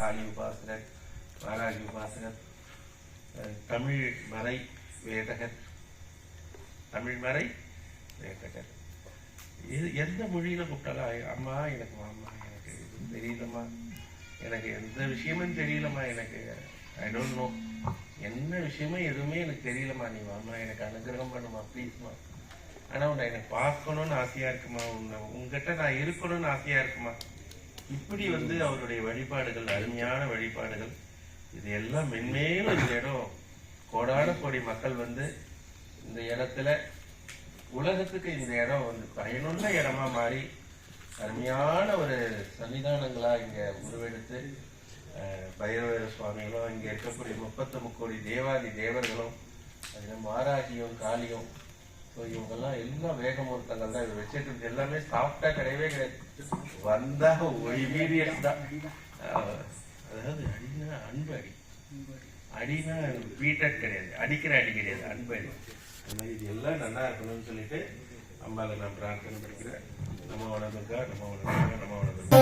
காளி உபாசகர் வாராகி உபாசகர் தமிழ் மறை வேதகர் தமிழ் மறை வேதகர். இது எந்த மொழியில கூப்பிட்டாலும் அம்மா எனக்கு அம்மா எனக்கு எதுவும் தெரியலம்மா. எனக்கு எந்த விஷயமும் தெரியலம்மா எனக்கு ஐ டோன்ட் நோ என்ன விஷயமும் எதுவுமே எனக்கு தெரியலம்மா. நீ வாம்மா எனக்கு அனுகிரகம் பண்ணுமா ப்ளீஸ்மா ஆனா உன்னை எனக்கு பார்க்கணும்னு ஆசையா இருக்குமா? உன்னை உங்ககிட்ட நான் இருக்கணும்னு ஆசையா இருக்குமா? இப்படி வந்து அவருடைய வழிபாடுகள் அருமையான வழிபாடுகள் இது எல்லாம் மென்மேலும் இந்த இடம். கோடான கோடி மக்கள் வந்து இந்த இடத்துல உலகத்துக்கு இந்த இடம் வந்து பயனுள்ள இடமா மாறி அருமையான ஒரு சன்னிதானங்களா இங்க உருவெடுத்து பைரவர சுவாமிகளும் இங்க இருக்கக்கூடிய முப்பத்தி முக்கோடி தேவாதி தேவர்களும் அதுல மாராகியும் காளியும் ஸோ இவங்கெல்லாம் எல்லாம் வேகமூர்த்தங்கள் தான் இவர் வச்சிருக்கிறது எல்லாமே சாப்பிட்டா கிடையவே கிடையாது. வந்தா இமீடியட் தான். அதாவது அடினா அன்பு அடி. அடினா பீட்டட் கிடையாது. அடிக்கிற அடி கிடையாது. அன்பு அடி. அந்த இது எல்லாம் நல்லா இருக்கணும்னு சொல்லிட்டு அம்பாவை நான் பிரார்த்தனை படிக்கிறேன் நம்ம வணக்கா நம்ம வணக்கா நம்ம வணக்கம்